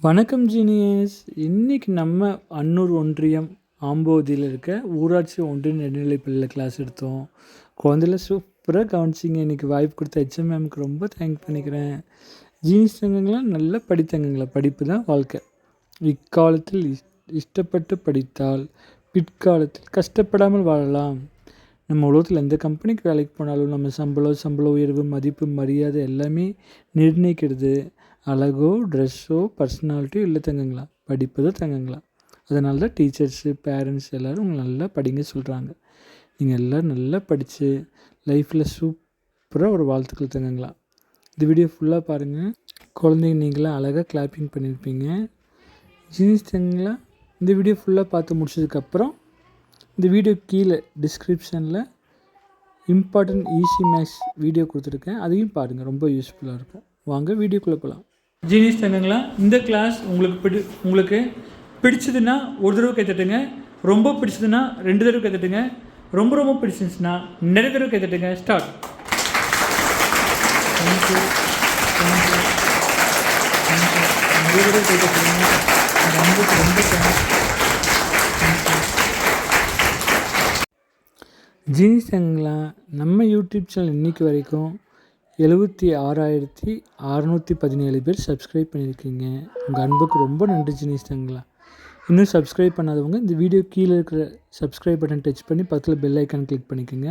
வணக்கம் ஜீனியஸ். இன்றைக்கி நம்ம அன்னூர் ஒன்றியம் ஆம்போதியில் இருக்க ஊராட்சி ஒன்றிய நடுநிலைப் பள்ளியில் கிளாஸ் எடுத்தோம். குழந்தைல சூப்பராக கவனிச்சிங்க. இன்றைக்கி வாய்ப்பு கொடுத்த ஹெச்எம் மேம்க்கு ரொம்ப தேங்க் பண்ணிக்கிறேன். ஜீனியஸ் தங்கங்களாம் நல்லா படித்தங்கங்களா படிப்பு தான் வாழ்க்கை. இக்காலத்தில் இஷ்டப்பட்டு படித்தால் பிற்காலத்தில் கஷ்டப்படாமல் வாழலாம். நம்ம உலகத்தில் எந்த கம்பெனிக்கு வேலைக்கு போனாலும் நம்ம சம்பளம் சம்பள உயர்வு மதிப்பு மரியாதை எல்லாமே நிர்ணயிக்கிறது. அழகோ ட்ரெஸ்ஸோ பர்சனாலிட்டியோ இல்லை தங்கங்களா? படிப்பு தான் தங்கங்களா? அதனால தான் டீச்சர்ஸு பேரண்ட்ஸ் எல்லோரும் உங்களை நல்லா படிங்க சொல்கிறாங்க நீங்கள் எல்லோரும் நல்லா படித்து லைஃப்பில் சூப்பராக ஒரு வாழ்த்துக்கள் தங்கங்களா? இந்த வீடியோ ஃபுல்லாக பாருங்கள் குழந்தைங்க நீங்களாம் அழகாக கிளாப்பிங் பண்ணியிருப்பீங்க ஜீனிஸ் தங்கங்களா? இந்த வீடியோ ஃபுல்லாக பார்த்து முடிச்சதுக்கப்புறம் இந்த வீடியோ கீழே டிஸ்கிரிப்ஷனில் இம்பார்ட்டன்ட் ஈஸி மேக்ஸ் வீடியோ கொடுத்துருக்கேன். அதையும் பாருங்கள் ரொம்ப யூஸ்ஃபுல்லாக இருக்கும். வாங்க வீடியோக்குள்ளே போகலாம் ஜீனிஸ் தங்கங்களா இந்த கிளாஸ் உங்களுக்கு பிடி உங்களுக்கு பிடிச்சதுன்னா ஒரு தடவை கைத்தட்டுங்க ரொம்ப பிடிச்சதுன்னா ரெண்டு தடவை கைத்தட்டுங்க ரொம்ப ரொம்ப பிடிச்சிருந்துச்சுன்னா நிறைய தடவை கைத்தட்டுங்க ஸ்டார்ட் தேங்க்யூ தேங்க்யூ நிறைய தடவை கைத்தட்டுங்க ரொம்ப ரொம்ப தேங்க்ஸ் ஜீனிஸ் தங்கங்களா நம்ம யூடியூப் சேனல் இன்றைக்கி வரைக்கும் எழுபத்தி ஆறாயிரத்தி அறநூற்றி பதினேழு பேர் சப்ஸ்கிரைப் பண்ணியிருக்கீங்க. உங்கள் அன்புக்கு ரொம்ப நன்றி ஜீனிஸ் இன்னும் சப்ஸ்கிரைப் பண்ணாதவங்க இந்த வீடியோ கீழே இருக்கிற சப்ஸ்கிரைப் பட்டன் டச் பண்ணி பக்கத்தில் பெல் ஐக்கான் கிளிக் பண்ணிக்கோங்க.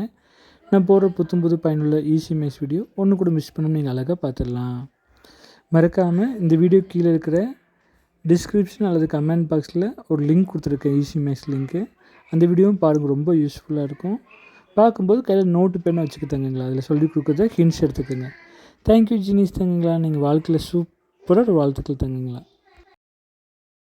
நான் போடுற புத்தம் புது பயனுள்ள ஈஸி மேக்ஸ் வீடியோ ஒன்று கூட மிஸ் பண்ண நீங்கள் அழகாக பார்த்துடலாம் மறக்காமல் இந்த வீடியோ கீழே இருக்கிற டிஸ்கிரிப்ஷன் அல்லது கமெண்ட் பாக்ஸில் ஒரு லிங்க் கொடுத்துருக்கேன் ஈஸி மேக்ஸ் லிங்க்கு அந்த வீடியோவும் பாருங்கள் ரொம்ப யூஸ்ஃபுல்லாக இருக்கும். பார்க்கும்போது கையில் நோட்டு பெண்ணை வச்சுக்க தங்குங்களா? அதில் சொல்லி கொடுக்குறத ஹின்ஸ் எடுத்துக்கோங்க. தேங்க்யூ ஜீனிஸ் தங்குங்களா? நீங்கள் வாழ்க்கையில் சூப்பராக ஒரு வாழ்த்துக்கள் தங்குங்களா?